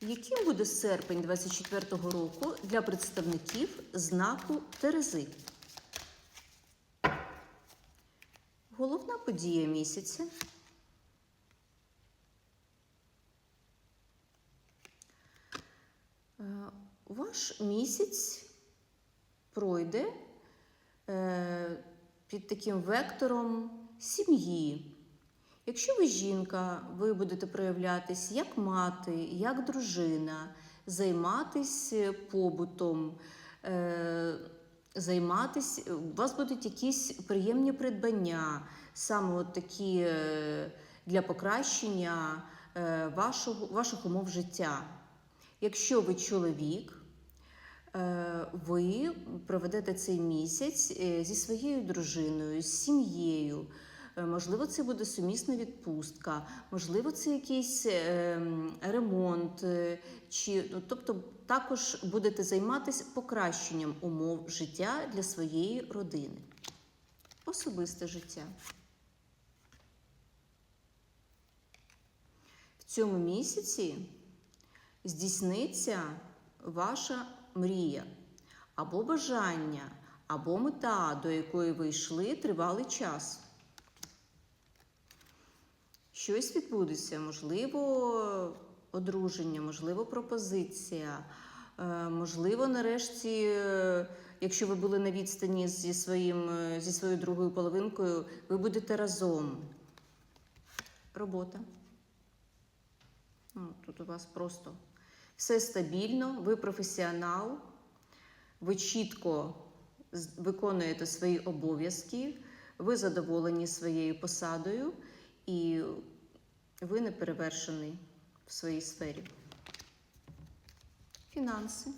Яким буде серпень 24-го року для представників знаку Терези? Головна подія місяця. Е, Ваш місяць пройде е, під таким вектором сім'ї. Якщо ви жінка, ви будете проявлятись як мати, як дружина, займатись побутом, е, займатись, у вас будуть якісь приємні придбання, саме от такі е, для покращення е, вашого, ваших умов життя. Якщо ви чоловік, е, ви проведете цей місяць е, зі своєю дружиною, з сім'єю. Е, Можливо, це буде сумісна відпустка, можливо, це якийсь е, ремонт, е, чи ну, тобто також будете займатися покращенням умов життя для своєї родини. Особисте життя. В цьому місяці здійсниться ваша мрія або бажання, або мета, до якої ви йшли тривалий час. Щось відбудеться, можливо, одруження, можливо, пропозиція. е, Можливо, нарешті, якщо ви були на відстані зі, своїм, е, зі своєю другою половинкою, ви будете разом. Робота. Ну, тут у вас просто все стабільно, ви професіонал, ви чітко виконуєте свої обов'язки, ви задоволені своєю посадою і ви не перевершений в своїй сфері. Фінанси.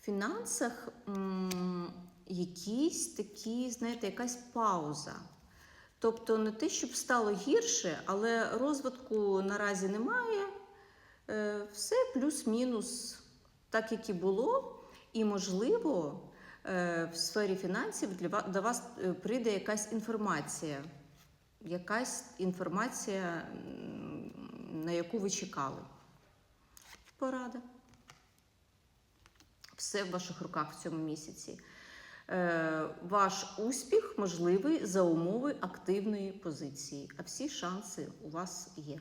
В фінансах якісь такі, знаєте, якась пауза. Тобто не те, щоб стало гірше, але розвитку наразі немає. Е, Все плюс-мінус так, як і було. І, можливо, в сфері фінансів до вас е, прийде якась інформація. Якась інформація, на яку ви чекали. Порада. Все в ваших руках в цьому місяці. Е, Ваш успіх можливий за умови активної позиції, а всі шанси у вас є.